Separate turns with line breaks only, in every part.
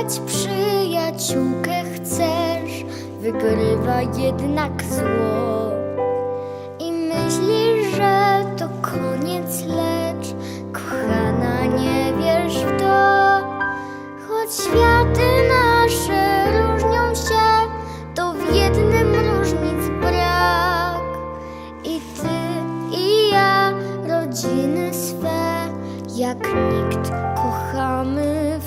Poznać przyjaciółkę chcesz, wygrywa jednak zło. I myślisz, że to koniec, lecz kochana nie wiesz w to. Choć światy nasze różnią się, to w jednym różnic brak. I ty, i ja, rodziny swe, jak nikt kochamy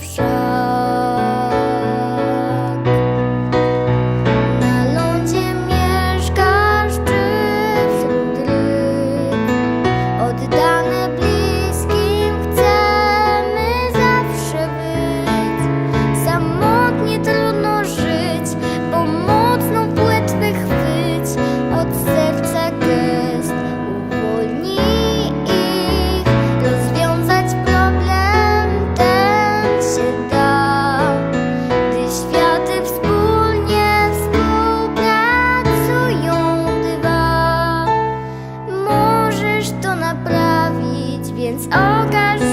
boca.